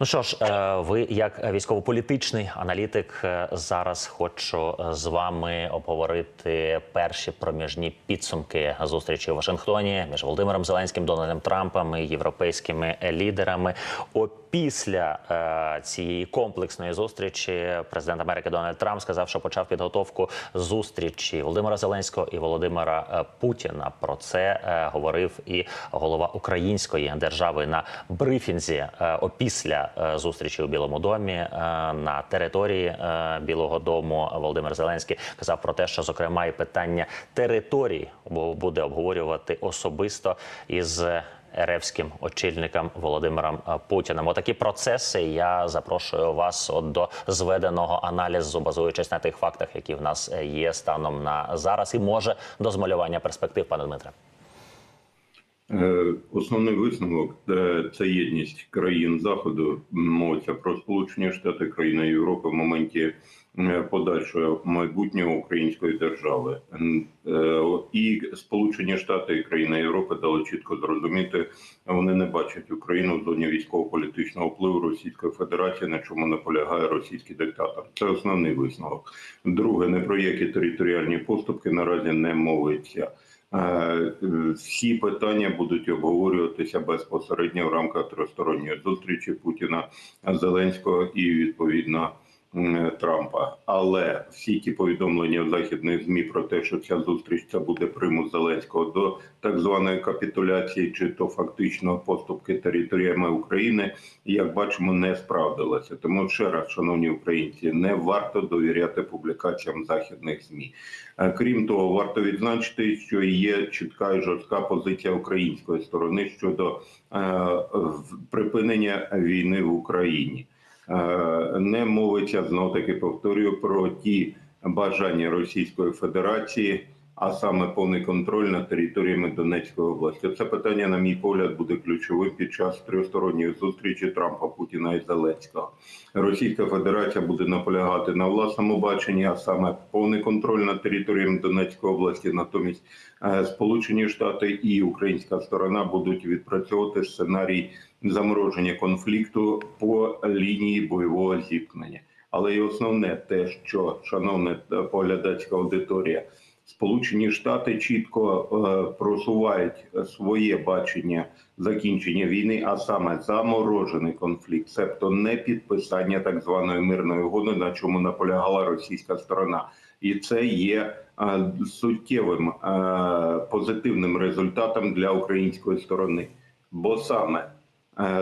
Ну що ж, е, ви як військово-політичний аналітик е, зараз хочу е, з вами обговорити перші проміжні підсумки зустрічі у Вашингтоні між Володимиром Зеленським, Дональдом Трампом і європейськими лідерами. Опісля е, цієї комплексної зустрічі президент Америки Дональд Трамп сказав, що почав підготовку зустрічі Володимира Зеленського і Володимира е, Путіна. Про це е, говорив і голова української держави на брифінзі е, опісля е, зустрічі у Білому домі е, на території е, Білого Дому. Володимир Зеленський казав про те, що зокрема і питання територій бу- буде обговорювати особисто із. РФським очільником Володимиром е, Путіним. Отакі процеси я запрошую вас от до зведеного аналізу, базуючись на тих фактах, які в нас е, є станом на зараз, і може до змалювання перспектив, пане Дмитре. Е, Основний висновок це єдність країн заходу. Мовиться про Сполучені Штати, країни Європи в моменті е, подальшого майбутнього української держави. Е, І Сполучені Штати і країни Європи дали чітко зрозуміти, вони не бачать Україну в зоні військово-політичного впливу Російської Федерації, на чому наполягає російський диктатор. Це основний висновок. Друге, не про які територіальні поступки наразі не мовиться. Е, Всі питання будуть обговорюватися безпосередньо в рамках тристоронньої зустрічі Путіна, Зеленського і відповідно Трампа. Але всі ті повідомлення в західних змі про те, що ця зустріч це буде примус Зеленського до так званої капітуляції, чи то фактично поступки територіями України, як бачимо, не справдилося. Тому ще раз, шановні українці, не варто довіряти публікаціям західних змі. Е, Крім того, варто відзначити, що є чітка і жорстка позиція української сторони щодо е, припинення війни в Україні. Е, Не мовиться знов таки повторюю про ті бажання Російської Федерації, а саме повний контроль над територіями Донецької області. Це питання, на мій погляд, буде ключовим під час трьохсторонньої зустрічі Трампа, Путіна і Зеленського. Російська Федерація буде наполягати на власному баченні, а саме повний контроль над територіями Донецької області. Натомість е, Сполучені Штати і українська сторона будуть відпрацьовувати сценарій замороження конфлікту по лінії бойового зіткнення. Але і основне те, що шановна е, поглядацька аудиторія, Сполучені Штати чітко е, просувають своє бачення закінчення війни, а саме заморожений конфлікт, себто не підписання так званої мирної угоди, на чому наполягала російська сторона, і це є е, суттєвим е, позитивним результатом для української сторони, бо саме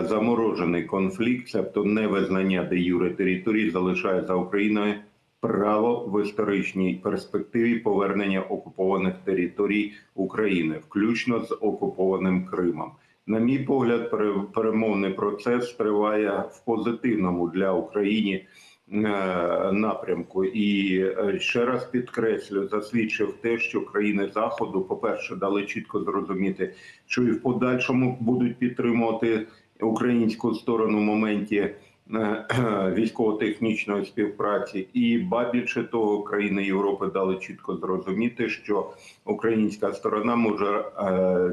заморожений конфлікт, тобто невизнання де юре території, залишає за Україною право в історичній перспективі повернення окупованих територій України, включно з окупованим Кримом. На мій погляд, пере- перемовний процес триває в позитивному для України е, напрямку. І е, ще раз підкреслю, засвідчив те, що країни заходу, по-перше, дали чітко зрозуміти, що і в подальшому будуть підтримувати українську сторону в моменті військово-технічної співпраці, і ба більше того, країни Європи дали чітко зрозуміти, що українська сторона може е,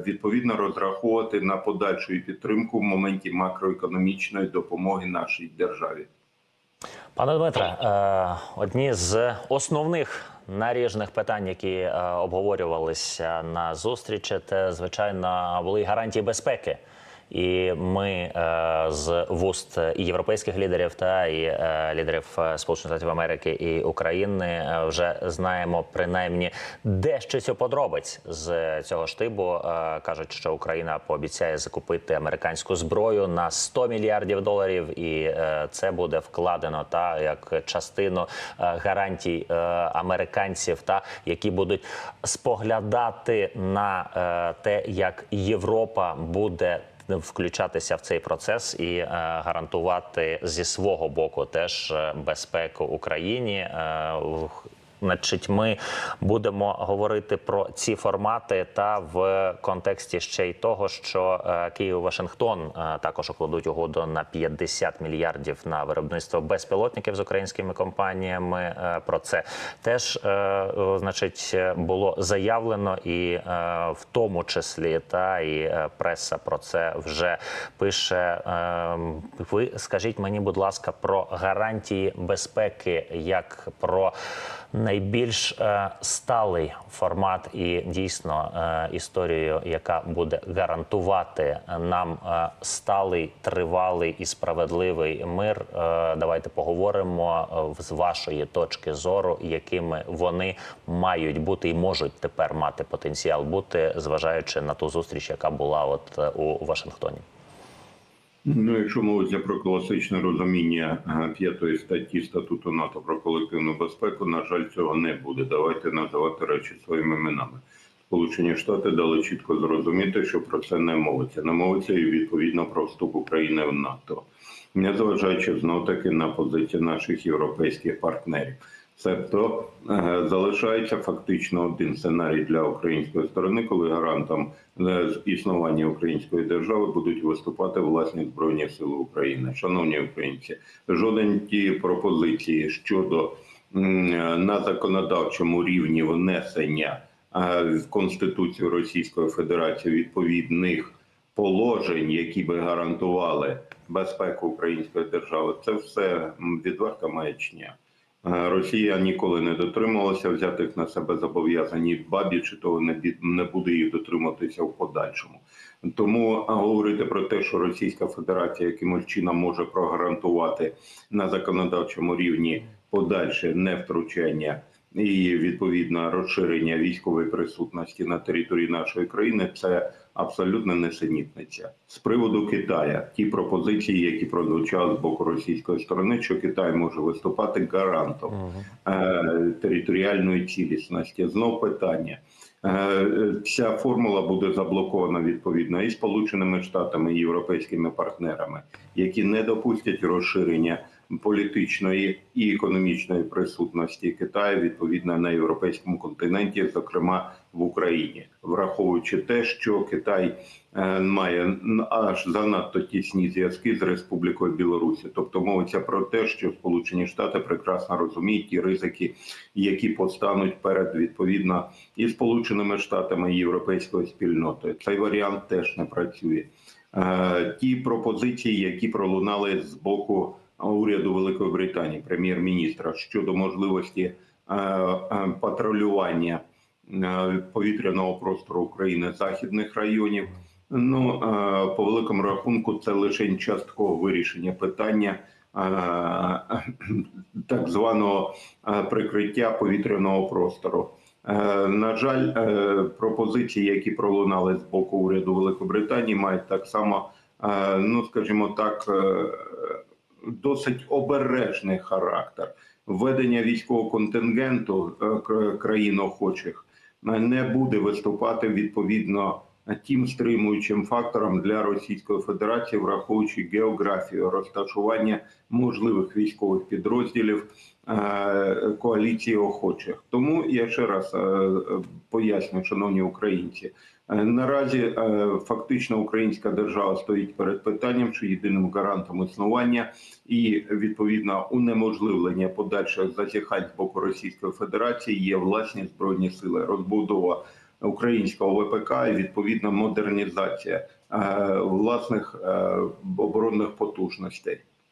відповідно розраховувати на подальшу підтримку в моменті макроекономічної допомоги нашій державі. Пане Дмитре, е, одні з основних наріжних питань, які е, обговорювалися на зустрічі, це звичайно були гарантії безпеки. І ми е, з вуст і європейських лідерів та і е, лідерів е, Сполучених Штатів Америки і України вже знаємо принаймні дещо подробиць з цього штибу. Кажуть, що Україна пообіцяє закупити американську зброю на 100 мільярдів доларів, і це буде вкладено та як частину гарантій американців, та які будуть споглядати на те, як Європа буде включатися в цей процес і е, гарантувати зі свого боку теж е, безпеку Україні. Значить, ми будемо говорити про ці формати та в контексті ще й того, що е, Київ Вашингтон е, також укладуть угоду на 50 мільярдів на виробництво безпілотників з українськими компаніями. Е, Про це теж значить було заявлено, і в тому числі та і преса про це вже пише. Ви скажіть мені, будь ласка, про гарантії безпеки, як про найбільш е, сталий формат і дійсно е, історію, яка буде гарантувати нам е, сталий, тривалий і справедливий мир. Давайте поговоримо з вашої точки зору, якими вони мають бути і можуть тепер мати потенціал бути, зважаючи на ту зустріч, яка була от у Вашингтоні. Ну, якщо мовиться про класичне розуміння е, п'ятої статті статуту НАТО про колективну безпеку, на жаль, цього не буде. Давайте називати речі своїми іменами. Сполучені Штати дали чітко зрозуміти, що про це не мовиться. Не мовиться і відповідно про вступ України в НАТО, незважаючи знов таки на позиції наших європейських партнерів. Тобто е, залишається фактично один сценарій для української сторони, коли гарантом е, існування української держави будуть виступати власні збройні сили України. Шановні українці, жоден ті пропозиції щодо на законодавчому рівні внесення е, в Конституцію Російської Федерації відповідних положень, які би гарантували безпеку української держави, це все відверта маячня. Е, Росія ніколи не дотрималася взятих на себе зобов'язань і бабі, чи того не не буде їх дотримуватися в подальшому. Тому говорити про те, що Російська Федерація якимось чином може прогарантувати на законодавчому рівні подальше невтручання і відповідно розширення військової присутності на території нашої країни, це абсолютно несенітниця. З приводу Китая, ті пропозиції, які прозвучали з боку російської сторони, що Китай може виступати гарантом е, територіальної цілісності. Знов питання. Е, Ця формула буде заблокована відповідно і Сполученими Штатами і європейськими партнерами, які не допустять розширення політичної і економічної присутності Китаю відповідно на європейському континенті, зокрема в Україні, враховуючи те, що Китай е, має аж занадто тісні зв'язки з Республікою Білорусі, тобто мовиться про те, що Сполучені Штати прекрасно розуміють ті ризики, які постануть перед відповідно і Сполученими Штатами і європейською спільнотою. Цей варіант теж не працює. Е, Ті пропозиції, які пролунали з боку уряду Великої Британії, прем'єр-міністра щодо можливості е, е, патрулювання е, повітряного простору України західних районів. Ну по великому рахунку, це лише часткове вирішення питання так званого прикриття повітряного простору. На жаль, пропозиції, які пролунали з боку уряду Великобританії, мають так само, ну скажімо так, досить обережний характер. Введення військового контингенту е, країн охочих е, не буде виступати відповідно тим стримуючим фактором для Російської Федерації, враховуючи географію розташування можливих військових підрозділів е, коаліції охочих. Тому я ще раз е, поясню, шановні українці. Е, Наразі фактично українська держава стоїть перед питанням, що єдиним гарантом існування і відповідно унеможливлення подальших зазіхань з боку Російської Федерації є власні збройні сили, розбудова українського ВПК і відповідна модернізація е, власних е, оборонних потужностей.